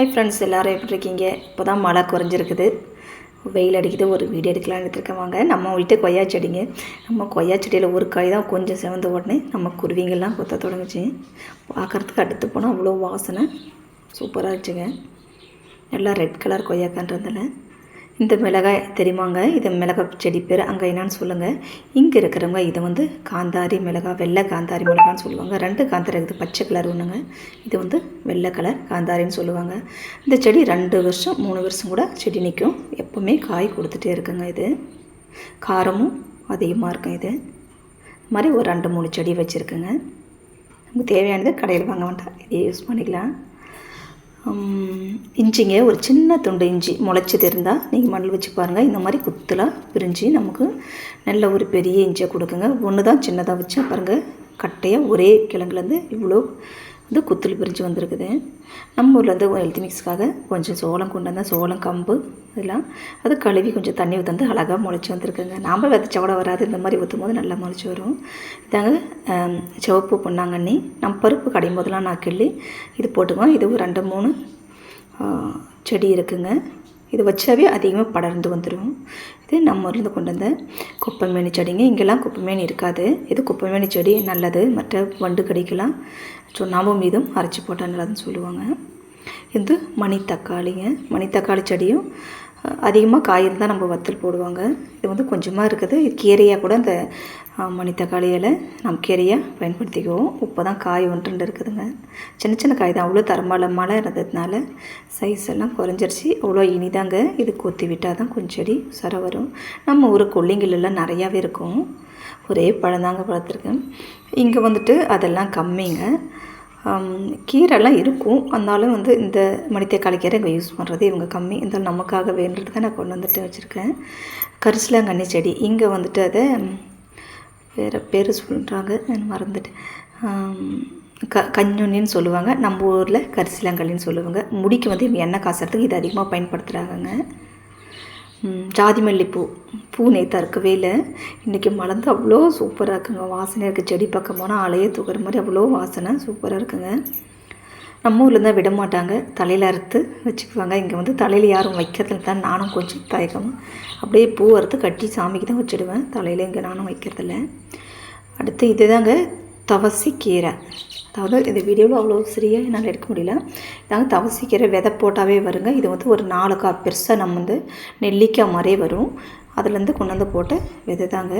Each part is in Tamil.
ஹாய் ஃப்ரெண்ட்ஸ் எல்லோரும் எப்படி இருக்கீங்க? இப்போ தான் மழை குறைஞ்சிருக்குது. வெயில் அடிக்குது ஒரு வீடியோ எடுக்கலாம்னு எடுத்துருக்கேன். வாங்க நம்ம வீட்டு கொய்யா செடிங்க. நம்ம கொய்யா செடியில் ஒரு காய் தான் கொஞ்சம் செவந்த உடனே நம்ம குருவிங்கெல்லாம் கொத்த தொடங்குச்சு. பார்க்குறதுக்கு அடுத்து போனால் அவ்வளோ வாசனை. சூப்பராக இருந்துச்சுங்க நல்லா ரெட் கலர் கொய்யாக்கான்றதில் இந்த மிளகாய் தெரியுமாங்க? இது மிளகாய் செடி பேர் அங்கே என்னன்னு சொல்லுங்கள் இங்கே இருக்கிறவங்க இதை வந்து காந்தாரி மிளகாய் வெள்ளை காந்தாரி மிளகான்னு சொல்லுவாங்க. ரெண்டு காந்தாரி இருக்குது பச்சை கலர் ஒன்றுங்க இது வந்து வெள்ளை கலர் காந்தாரின்னு சொல்லுவாங்க. இந்த செடி ரெண்டு வருஷம் மூணு வருஷம் கூட செடி நிற்கும் எப்போவுமே காய் கொடுத்துட்டே இருக்குங்க இது. காரமும் அதிகமாக இருக்கும் இது. இது மாதிரி ஒரு ரெண்டு மூணு செடி வச்சுருக்குங்க. நமக்கு தேவையானது கடையில் வாங்க வேண்டாம். இதையே யூஸ் பண்ணிக்கலாம். இஞ்சிங்க ஒரு சின்ன துண்டு இஞ்சி முளைச்சது இருந்தால் நீங்கள் மண்ணில் வச்சு பாருங்கள் இந்த மாதிரி குத்தலாக பிரிஞ்சு நமக்கு நல்ல ஒரு பெரிய இஞ்சியை கொடுக்குங்க. ஒன்று தான் சின்னதாக வச்சா பாருங்கள் கட்டையாக ஒரே கிழங்குலேருந்து இவ்வளோ வந்து குத்தல் பிரிஞ்சு வந்திருக்குது. நம்ம ஊரில் வந்து ஹெல்த் மிக்ஸ்க்காக கொஞ்சம் சோளம் கொண்டு வந்தால் சோளம் கம்பு இதெல்லாம் அது கழுவி கொஞ்சம் தண்ணி ஊற்றி அழகாக முளைச்சி வந்திருக்குங்க. நாம் விதைச்ச கூட வராது. இந்த மாதிரி ஊற்றும் போது நல்லா முளைச்சி வரும். இதாங்க சிவப்பு பொன்னாங்கண்ணி நம்ம பருப்பு கடையும் போதெல்லாம் நான் கிள்ளி இது போட்டுக்குவோம் இது ஒரு ரெண்டு மூணு செடி இருக்குங்க. இது வச்சாவே அதிகமாக படர்ந்து வந்துடும் இது நம்ம ஊர்லேருந்து கொண்டு வந்த குப்பைமேனி செடிங்க. இங்கெல்லாம் குப்பைமேனி இருக்காது. இது குப்பைமேனி செடி நல்லது. மற்ற வண்டு கடிக்கெல்லாம் சுண்ணாம்பு மீதும் அரைச்சி போட்டால் நல்லதுன்னு சொல்லுவாங்க. இது மணி தக்காளிங்க. மணி தக்காளி செடியும் அதிகமாக காய் இருந்தால் நம்ம வத்தல் போடுவாங்க. இது வந்து கொஞ்சமாக இருக்குது. இது கீரையாக கூட அந்த அஹ், மணி இலை நம்ம கீரையாக பயன்படுத்திக்குவோம். இப்போ தான் காய் ஒன்று ரெண்டு இருக்குதுங்க. சின்ன சின்ன காய் தான். அவ்வளோ தரமால இருந்ததுனால சைஸ் எல்லாம் குறைஞ்சிருச்சு. அவ்வளோ இனிதாங்க. இது கொத்தி விட்டால் தான் கொஞ்சம் செடி சர வரும். நம்ம ஊர் கொல்லிங்களெல்லாம் நிறையாவே இருக்கும். ஒரே பழந்தாங்க வளர்த்துருக்கேன். இங்கே வந்துட்டு அதெல்லாம் கம்மிங்க. கீரைலாம் இருக்கும். அதனாலும் வந்து இந்த மணித்தக்காளி கீரை இங்கே யூஸ் பண்ணுறது இவங்க கம்மி. இருந்தாலும் நமக்காக வேண்டுறதுக்கு நான் கொண்டு வந்துட்டு வச்சுருக்கேன். கரிசலாங்கண்ணி செடி. இங்கே வந்துட்டு அதை வேறு பேர் சொல்கிறாங்க மறந்துட்டு க கஞ்சுண்ணின்னு சொல்லுவாங்க. நம்ம ஊரில் கரிசிலாங்கல்லின்னு சொல்லுவாங்க. முடிக்கு வந்து இவங்க எண்ணெய் காசுறதுக்கு இது அதிகமாக பயன்படுத்துகிறாங்கங்க ஜாதி மல்லிப்பூ பூ நேற்று இருக்கவே இல்லை. இன்றைக்கி மலர்ந்து அவ்வளோ சூப்பராக இருக்குங்க. வாசனை இருக்குது செடி பக்கம் போனால் அலையே தூக்குற மாதிரி அவ்வளோ வாசனை சூப்பராக இருக்குங்க. நம்ம ஊரில் தான் விட மாட்டாங்க. தலையில் அறுத்து வச்சுக்குவாங்க. இங்கே வந்து தலையில் யாரும் வைக்கிறதுல தான் நானும் கொஞ்சம் தயக்கமாக அப்படியே பூ அறுத்து கட்டி சாமிக்கு தான் வச்சுடுவேன். தலையில் இங்கே நானும் வைக்கிறதில்ல. அடுத்து இதுதாங்க தவசி கீரை. அதாவது இந்த வீடியோவில் அவ்வளோ சரியாக என்னால் எடுக்க முடியல. நாங்கள் தவசிக்கிற விதை போட்டாவே வருங்க. இது வந்து ஒரு நாலு கா பெருசாக நம்ம வந்து நெல்லிக்காய் மாதிரியே வரும். அதுலேருந்து கொண்டு வந்து போட்ட விதை தாங்க.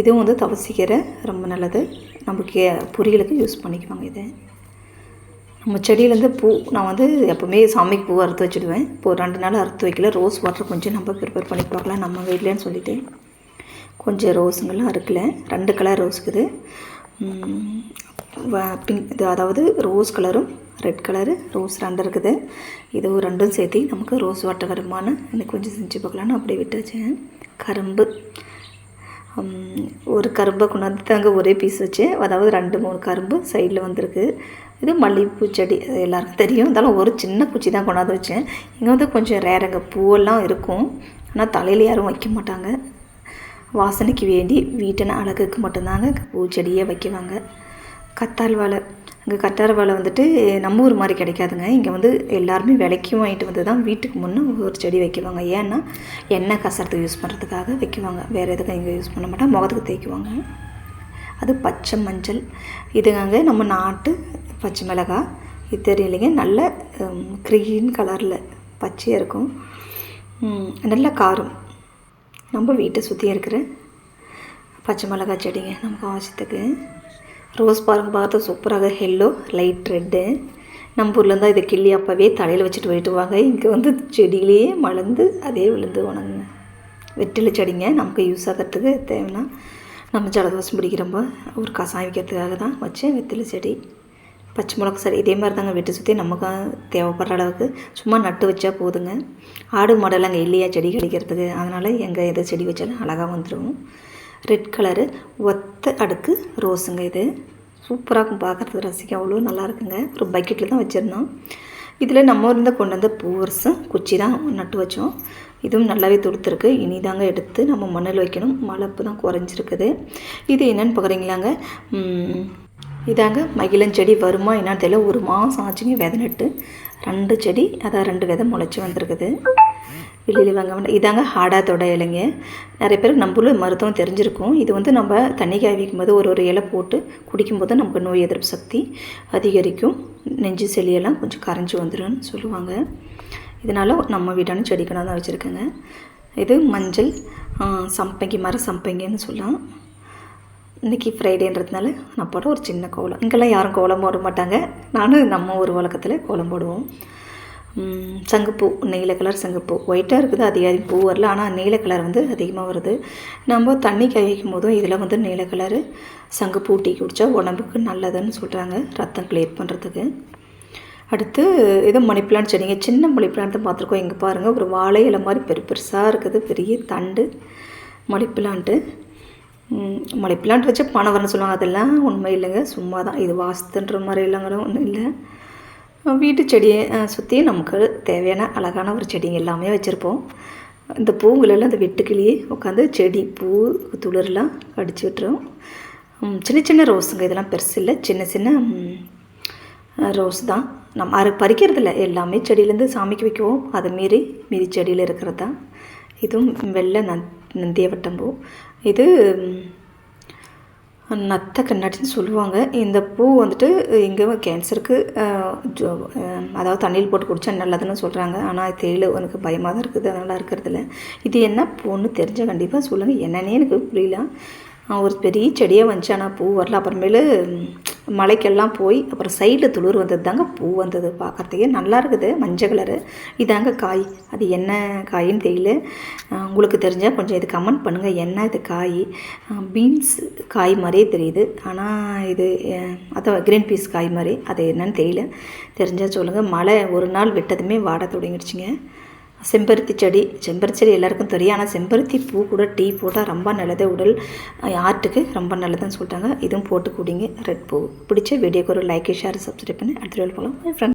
இதுவும் வந்து தவசிக்கிற ரொம்ப நல்லது. நம்ம கே பொரியலுக்கு யூஸ் பண்ணிக்குவாங்க இதை. நம்ம செடியிலேருந்து பூ நான் வந்து எப்போவுமே சாமிக்கு பூ அறுத்து வச்சுடுவேன். இப்போ ஒரு ரெண்டு நாள் அறுத்து வைக்கல. ரோஸ் வாட்டர் கொஞ்சம் நம்ம ப்ரிப்பேர் பண்ணி பார்க்கலாம். நம்ம வீட்லேன்னு சொல்லிட்டு கொஞ்சம் ரோஸுங்கெல்லாம் இருக்குல்ல ரெண்டு கலர் ரோஸுக்குது பிங்க் இது அதாவது ரோஸ் கலரும் ரெட் கலரு ரோஸ் ரெண்டு இருக்குது. இதுவும் ரெண்டும் சேர்த்து நமக்கு ரோஸ் வாட்டர் வருமானு எனக்கு கொஞ்சம் செஞ்சு பார்க்கலான்னு அப்படியே விட்டு வச்சேன். கரும்பு. ஒரு கரும்பை கொண்டாந்து தாங்க ஒரே பீஸ் வச்சு அதாவது ரெண்டு மூணு கரும்பு சைடில் வந்திருக்கு. இது மல்லிகைப்பூ செடி அது எல்லாருக்கும் தெரியும். இருந்தாலும் ஒரு சின்ன குச்சி தான் கொண்டாந்து வச்சேன். இங்கே வந்து கொஞ்சம் ரேரங்க பூவெல்லாம் இருக்கும். ஆனால் தலையில் யாரும் வைக்க மாட்டாங்க. வாசனைக்கு வேண்டி வீட்டின அழகுக்கு மட்டும்தாங்க பூச்செடியே வைக்குவாங்க. கத்தாழ் வாழை. அங்கே கத்தார் வாழை வந்துட்டு நம்ம ஊர் மாதிரி கிடைக்காதுங்க. இங்கே வந்து எல்லாருமே விலைக்கும் வாங்கிட்டு வந்து தான் வீட்டுக்கு முன்னே ஒரு செடி வைக்குவாங்க. ஏன்னா எண்ணெய் கசரத்துக்கு யூஸ் பண்ணுறதுக்காக வைக்குவாங்க. வேறு எதுக்கும் இங்கே யூஸ் பண்ண மாட்டால் முகத்துக்கு தேய்க்குவாங்க. அது பச்சை மஞ்சள். இதுங்க நம்ம நாட்டு பச்சை மிளகாய். இது தெரியலைங்க. நல்ல க்ரீன் கலரில் பச்சையாக இருக்கும். நல்ல காரம். நம்ம வீட்டை சுற்றி இருக்கிற பச்சை மிளகாய் செடிங்க. நமக்கு அவசியத்துக்கு ரோஸ் பாருங்கள் பார்த்து சூப்பராக எல்லோ லைட் ரெட்டு நம்ம ஊரில் இருந்தால் இதை கிள்ளி அப்போவே தலையில் வச்சுட்டு போயிட்டுவாங்க இங்கே வந்து செடியிலேயே மலர்ந்து அதே விழுந்து உணங்குங்க வெற்றிலை செடிங்க நமக்கு யூஸ் ஆகிறதுக்கு தேவைன்னா நம்ம ஜலதோஷம் பிடிக்கிறப்போ ஒரு கசாயம் வைக்கிறதுக்காக தான் வச்சேன் வெற்றிலை செடி. பச்சை மிளகா சரி இதே மாதிரி தாங்க வீட்டை சுற்றி நமக்கு தேவைப்படுற அளவுக்கு சும்மா நட்டு வச்சா போதுங்க. ஆடு மாடெல்லாம் அங்கே இல்லையா செடி கிடைக்கிறதுக்கு? அதனால் எங்கே எதை செடி வச்சாலும் அழகாக வந்துடும் ரெட் கலரு ஒத்த அடுக்கு ரோஸுங்க இது. சூப்பராக இருக்கும் பார்க்குறதுக்கு ரசிக்க. அவ்வளோ நல்லா இருக்குங்க ஒரு பக்கெட்டில் தான் வச்சுருந்தோம். இதில் நம்ம இருந்த கொண்டு வந்த பூவரசும் குச்சி தான் நட்டு வச்சோம். இதுவும் நல்லாவே துடுத்துருக்கு. இனிதாங்க எடுத்து நம்ம மண்ணில் வைக்கணும். மழை தான் குறைஞ்சிருக்குது. இது என்னென்னு பார்க்குறீங்களாங்க? இதாங்க. மகிழஞ்செடி வருமா என்னன்னு தெரியல. ஒரு மாதம் ஆச்சுங்க விதை நட்டு. ரெண்டு செடி அதான் ரெண்டு விதை முளைச்சி வந்திருக்குது. வெளியில் வாங்க வேண்டாம். இதாங்க ஹாடாத்தோட இலைங்க. நிறைய பேர் நம்மளும் மருத்துவம் தெரிஞ்சிருக்கும். இது வந்து நம்ம தண்ணி காய வைக்கும் போது ஒரு ஒரு இலை போட்டு குடிக்கும்போது நமக்கு நோய் எதிர்ப்பு சக்தி அதிகரிக்கும். நெஞ்சு செளியெல்லாம் கொஞ்சம் கரைஞ்சி வந்துடும்னு சொல்லுவாங்க. இதனால் நம்ம வீட்டான செடிக்கணும் தான் வச்சுருக்கேங்க. இது மஞ்சள் சம்பங்கி மர சம்பங்கின்னு சொல்லலாம். இன்றைக்கி ஃப்ரைடேன்றதுனால நான் போட ஒரு சின்ன கோலம். இங்கெல்லாம் யாரும் கோலம் போட மாட்டாங்க. நானும் நம்ம ஒரு வழக்கத்தில் கோலம் போடுவோம். சங்குப்பூ நீல கலர் சங்குப்பூ. ஒயிட்டாக இருக்குது அதிகம் பூ வரல. ஆனால் நீல கலர் வந்து அதிகமாக வருது. நம்ம தண்ணி கழிக்கும் போதும் இதில் வந்து நீல கலரு சங்குப்பூ டீ குடித்தா உடம்புக்கு நல்லதுன்னு சொல்கிறாங்க ரத்தம் கிளியர் பண்ணுறதுக்கு அடுத்து இது மணி பிளான்ட் செடிங்க. சின்ன மணி பிளான்ட் பார்த்துருக்கோம். இங்கே பாருங்கள் ஒரு வாழை இலை மாதிரி பெரு பெருசாக இருக்குது. பெரிய தண்டு மணி பிளான்ட்டு மணி பிளான்ட் வச்சு பணம் வரணும்னு சொல்லுவாங்க. அதெல்லாம் உண்மை இல்லைங்க. சும்மா தான் இது வாஸ்துன்ற மாதிரி இல்லைங்கிற ஒன்றும் இல்லை. வீட்டு செடியை சுற்றி நமக்கு தேவையான அழகான ஒரு செடிங்க எல்லாமே வச்சுருப்போம். இந்த பூங்களெல்லாம் இந்த வெட்டுக்கிளியே உட்காந்து செடி பூ துளிர்லாம் அடிச்சு விட்டுரும். சின்ன சின்ன ரோஸுங்க இதெல்லாம் பெருசு இல்லை. சின்ன சின்ன ரோஸ் தான். நம்ம அது பறிக்கிறதில்ல எல்லாமே செடியிலேருந்து சாமிக்கு வைக்குவோம். அதை மீறி மீதி செடியில் இருக்கிறது தான். இதுவும் வெள்ளை நந் நந்தியவட்டம்பூ இது நத்த கண்ணாடின்னு சொல்லுவாங்க. இந்த பூ வந்துட்டு இங்கே கேன்சருக்கு ஜோ- அதாவது தண்ணியில் போட்டு குடித்தா நல்லதுன்னு சொல்கிறாங்க ஆனால் தேயில எனக்கு பயமாக தான் இருக்குது. அதனால் இருக்கிறதில்ல இது என்ன பூன்னு தெரிஞ்ச கண்டிப்பாக சொல்லுங்கள் என்னன்னே எனக்கு புரியல. ஒரு பெரிய செடியாக வந்துச்சு ஆனால் பூ வரல. அப்புறமேலு மலைக்கெல்லாம் போய் அப்புறம் சைடில் துளிர் வந்தது தாங்க பூ வந்தது. பார்க்குறதுக்கே நல்லா இருக்குது. மஞ்சள் கலரு இதாங்க காய். அது என்ன காயின்னு தெரியல. உங்களுக்கு தெரிஞ்சால் கொஞ்சம் இது கமெண்ட் பண்ணுங்கள் என்ன இது காய்? பீன்ஸ் காய் மாதிரியே தெரியுது. ஆனால் இது அதான் க்ரீன் பீஸ் காய் மாதிரி. அது என்னன்னு தெரியல. தெரிஞ்சால் சொல்லுங்கள் மழை ஒரு நாள் விட்டதுமே வாட தொடங்கிடுச்சிங்க. செம்பருத்தி செடி. செம்பருத்தி செடி எல்லாருக்கும் தெரியும். ஆனால் செம்பருத்தி பூ கூட டீ போட்டால் ரொம்ப நல்லது. உடல் ஆர்ட்டுக்கு ரொம்ப நல்லதுன்னு சொல்லிட்டாங்க. இதுவும் போட்டு குடிங்க. ரெட் பூ. பிடிச்ச வீடியோக்கு ஒரு லைக் ஷேர் சப்ஸ்கிரைப் பண்ணி. அடுத்த வீடியோ போகலாம் ஃப்ரெண்ட்